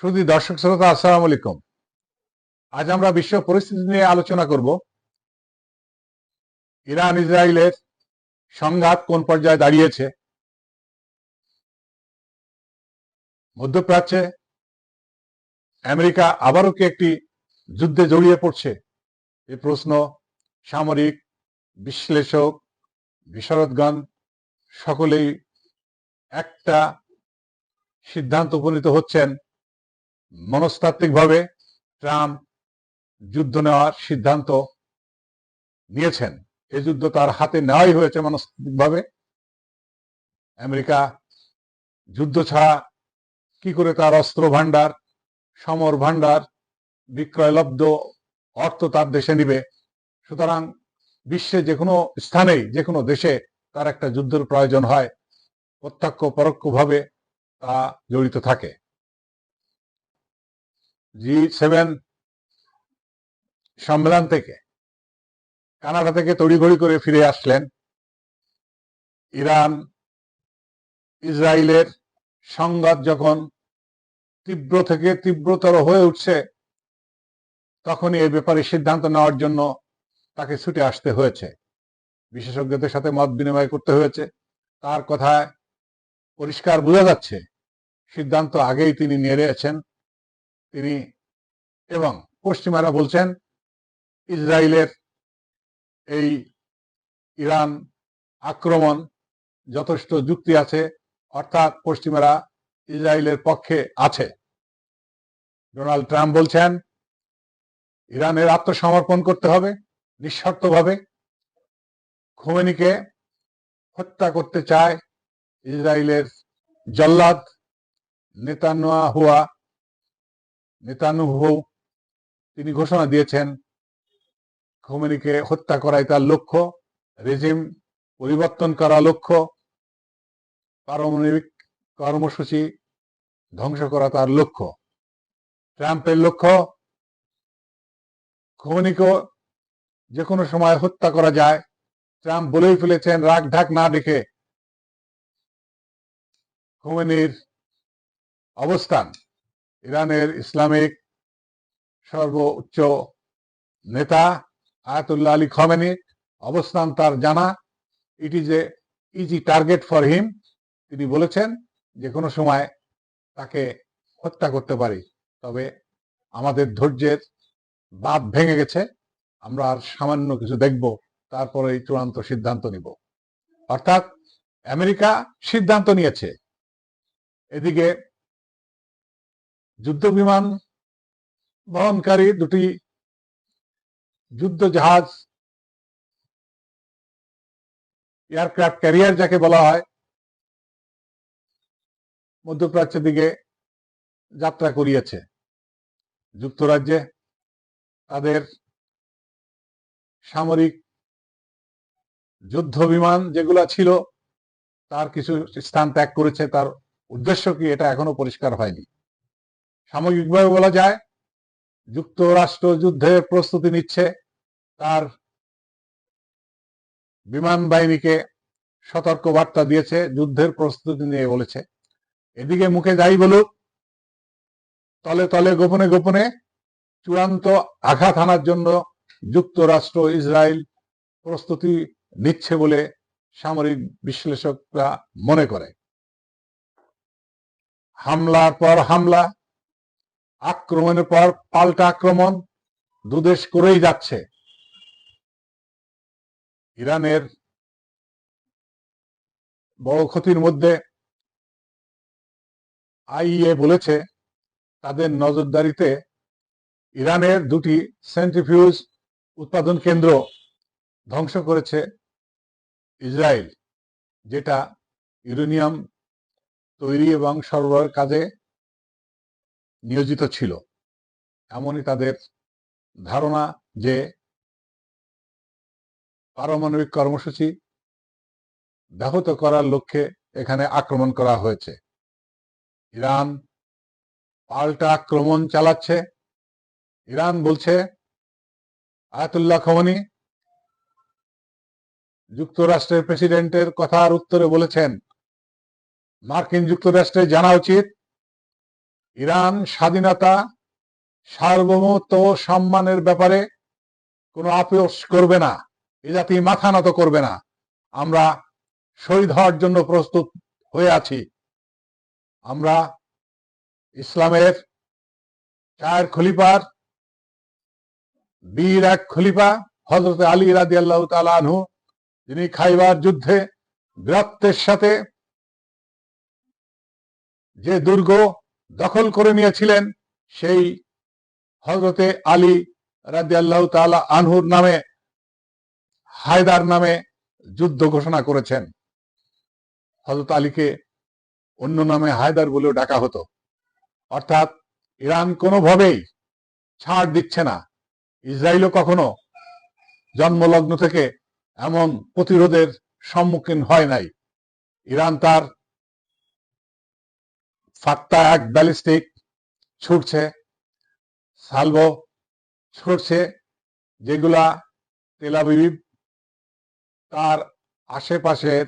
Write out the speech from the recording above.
শুধু দর্শক শ্রোতা, আসসালাম আলাইকুম। আজ আমরা বিশ্ব পরিস্থিতি নিয়ে আলোচনা করব। ইরান, ইসরায়েলের সংঘাত কোন পর্যায়ে দাঁড়িয়েছে? মধ্যপ্রাচ্যে আমেরিকা আবারও কি একটি যুদ্ধে জড়িয়ে পড়ছে? এ প্রশ্ন সামরিক বিশ্লেষক বিশারদগণ সকলেই একটা সিদ্ধান্ত উপনীত হচ্ছেন। মনস্তাত্ত্বিকভাবে ট্রাম্প যুদ্ধ নেওয়ার সিদ্ধান্ত নিয়েছেন। এই যুদ্ধ তার হাতে নেওয়াই হয়েছে মনস্তাত্ত্বিকভাবে। আমেরিকা যুদ্ধ ছাড়া কি করে তার অস্ত্র ভান্ডার সমর ভান্ডার বিক্রয়লব্ধ অর্থ তার দেশে নিবে? সুতরাং বিশ্বে যে কোনো স্থানেই, যে কোনো দেশে তার একটা যুদ্ধের প্রয়োজন হয়। প্রত্যক্ষ পরোক্ষভাবে তা জড়িত থাকে। G, seven. সম্মেলন থেকে। কানাডা থেকে তড়িঘড়ি করে ফিরে আসলেন। ইরান ইসরায়েলের সংঘাত যখন তীব্র থেকে তীব্রতর হয়ে উঠছে, তখনই এই ব্যাপারে সিদ্ধান্ত নেওয়ার জন্য তাকে ছুটে আসতে হয়েছে। বিশেষজ্ঞদের সাথে মত বিনিময় করতে হয়েছে। তার কথায় পরিষ্কার বোঝা যাচ্ছে, সিদ্ধান্ত আগেই তিনি নিয়ে নিয়েছেন। তিনি এবং পশ্চিমারা বলছেন, ইসরায়েলের এই ইরান আক্রমণ যথেষ্ট যুক্তি আছে, অর্থাৎ পশ্চিমারা ইসরায়েলের পক্ষে আছে। ডোনাল্ড ট্রাম্প বলছেন, ইরানের আত্মসমর্পণ করতে হবে, নিঃশর্তভাবে। খোমেনিকে হত্যা করতে চায় ইসরায়েলের জল্লাদ নেতানুয়া হুয়া নেতানুহু তিনি ঘোষণা দিয়েছেন খোমেনিকে হত্যা করাই তার লক্ষ্য, রেজিম পরিবর্তন করা লক্ষ্য, পারমাণবিক কর্মসূচি ধ্বংস করা তার লক্ষ্য। ট্রাম্পের লক্ষ্য, খোমেনিকে যে কোনো সময় হত্যা করা যায়। ট্রাম্প বলেই ফেলেছেন, রাগ ঢাক না দেখে খোমেনির অবস্থান। ইরানের ইসলামিক সর্বোচ্চ নেতা আয়াতুল্লাহ আলী খমেনি, অবস্থান তার জানা। It is a easy target for him তিনি বলেছেন যে কোনো সময় তাকে হত্যা করতে পারি, তবে আমাদের ধৈর্যের বাদ ভেঙে গেছে, আমরা আর সামান্য কিছু দেখব তারপরে চূড়ান্ত সিদ্ধান্ত নিব। অর্থাৎ আমেরিকা সিদ্ধান্ত নিয়েছে। এদিকে যুদ্ধ বিমান বহনকারী দুটি যুদ্ধ জাহাজ এয়ারক্রাফট ক্যারিয়ার যাকে বলা হয়, মধ্যপ্রাচ্যের দিকে যাত্রা করিয়েছে। যুক্তরাজ্যে তাদের সামরিক যুদ্ধ বিমান যেগুলো ছিল, তার কিছু স্থান ত্যাগ করেছে। তার উদ্দেশ্য কি? এটা এখনও পরিষ্কার হয়নি। সামগ্রিকভাবে বলা যায়, যুক্তরাষ্ট্র যুদ্ধের প্রস্তুতি নিচ্ছে, তার বিমান বাহিনীকে সতর্ক বার্তা দিয়েছে, যুদ্ধের প্রস্তুতি নিয়ে বলেছে। এদিকে মুখে যাই বলুক, তলে তলে গোপনে গোপনে চূড়ান্ত আঘাত হানার জন্য যুক্তরাষ্ট্র ইসরায়েল প্রস্তুতি নিচ্ছে বলে সামরিক বিশ্লেষকরা মনে করে। হামলার পর হামলা আক্রমণের পর পাল্টা আক্রমণ দুদেশ করেই যাচ্ছে। ইরানের বড় ক্ষতির মধ্যে আইএ বলেছে, তাদের নজরদারিতে ইরানের দুটি সেন্ট্রিফিউজ উৎপাদন কেন্দ্র ধ্বংস করেছে ইসরায়েল, যেটা ইউরেনিয়াম তৈরি এবং সরবরাহের কাজে নিয়োজিত ছিল। এমনই তাদের ধারণা যে পারমাণবিক কর্মসূচি ব্যাহত করার লক্ষ্যে এখানে আক্রমণ করা হয়েছে। ইরান পাল্টা আক্রমণ চালাচ্ছে। ইরান বলছে, আয়াতুল্লাহ খমনি যুক্তরাষ্ট্রের প্রেসিডেন্টের কথার উত্তরে বলেছেন, মার্কিন যুক্তরাষ্ট্রে জানা উচিত ইরান স্বাধীনতা, সার্বভৌমত্ব সম্মানের ব্যাপারে কোনো আপোষ করবে না, এ জাতি মাথা নত করবে না। আমরা শহীদ হওয়ার জন্য প্রস্তুত হয়ে আছি। আমরা ইসলামের চার খলিফার, বীর এক খলিফা হজরত আলী রাজি আল্লাহ আনহু, যিনি খাইবার যুদ্ধে বীরত্বের সাথে যে দুর্গ দখল করে নিয়েছিলেন সেই হজরতে আলী রাজি আল্লাহ তালা আনহুর নামে, হায়দার নামে যুদ্ধ ঘোষণা করেছেন। হজরত আলীকে অন্য নামে হায়দার বলেও ডাকা হতো। অর্থাৎ ইরান কোনোভাবেই ছাড় দিচ্ছে না। ইসরায়েলও কখনো জন্মলগ্ন থেকে এমন প্রতিরোধের সম্মুখীন হয় নাই। ইরান তার ফাত্তা এক ব্যালিস্টিক ছুটছে সালভো ছুটছে যেগুলা তেলাবিব তার আশেপাশের